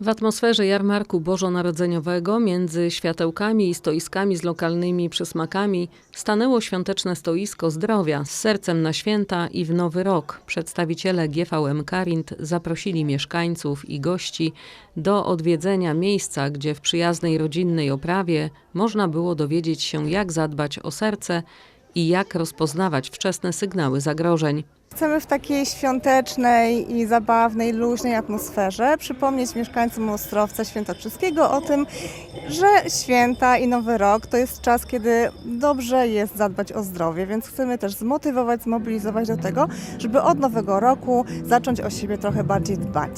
W atmosferze jarmarku bożonarodzeniowego między światełkami i stoiskami z lokalnymi przysmakami stanęło świąteczne stoisko zdrowia z sercem na święta i w nowy rok. Przedstawiciele GVM Karint zaprosili mieszkańców i gości do odwiedzenia miejsca, gdzie w przyjaznej rodzinnej oprawie można było dowiedzieć się, jak zadbać o serce i jak rozpoznawać wczesne sygnały zagrożeń. Chcemy w takiej świątecznej i zabawnej, luźnej atmosferze przypomnieć mieszkańcom Ostrowca Świętokrzyskiego o tym, że święta i Nowy Rok to jest czas, kiedy dobrze jest zadbać o zdrowie, więc chcemy też zmotywować, zmobilizować do tego, żeby od Nowego Roku zacząć o siebie trochę bardziej dbać.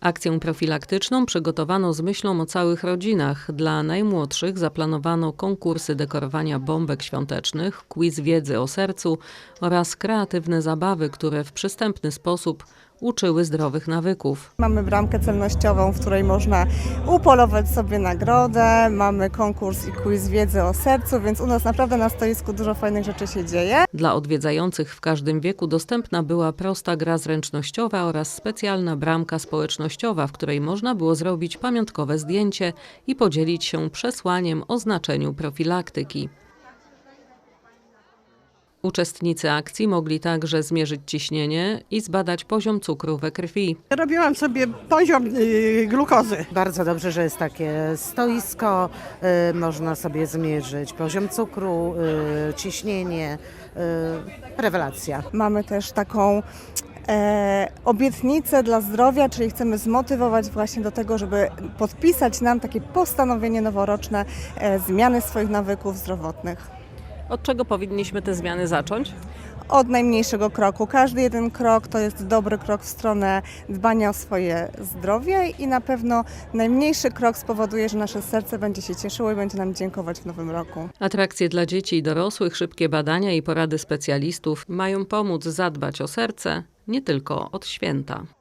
Akcję profilaktyczną przygotowano z myślą o całych rodzinach. Dla najmłodszych zaplanowano konkursy dekorowania bombek świątecznych, quiz wiedzy o sercu oraz kreatywne zabawy, które w przystępny sposób uczyły zdrowych nawyków. Mamy bramkę celnościową, w której można upolować sobie nagrodę, mamy konkurs i quiz wiedzy o sercu, więc u nas naprawdę na stoisku dużo fajnych rzeczy się dzieje. Dla odwiedzających w każdym wieku dostępna była prosta gra zręcznościowa oraz specjalna bramka społecznościowa, w której można było zrobić pamiątkowe zdjęcie i podzielić się przesłaniem o znaczeniu profilaktyki. Uczestnicy akcji mogli także zmierzyć ciśnienie i zbadać poziom cukru we krwi. Robiłam sobie poziom y, glukozy. Bardzo dobrze, że jest takie stoisko, y, można sobie zmierzyć poziom cukru, y, ciśnienie, rewelacja. Mamy też taką e, obietnicę dla zdrowia, czyli chcemy zmotywować właśnie do tego, żeby podpisać nam takie postanowienie noworoczne e, zmiany swoich nawyków zdrowotnych. Od czego powinniśmy te zmiany zacząć? Od najmniejszego kroku. Każdy jeden krok to jest dobry krok w stronę dbania o swoje zdrowie i na pewno najmniejszy krok spowoduje, że nasze serce będzie się cieszyło i będzie nam dziękować w nowym roku. Atrakcje dla dzieci i dorosłych, szybkie badania i porady specjalistów mają pomóc zadbać o serce nie tylko od święta.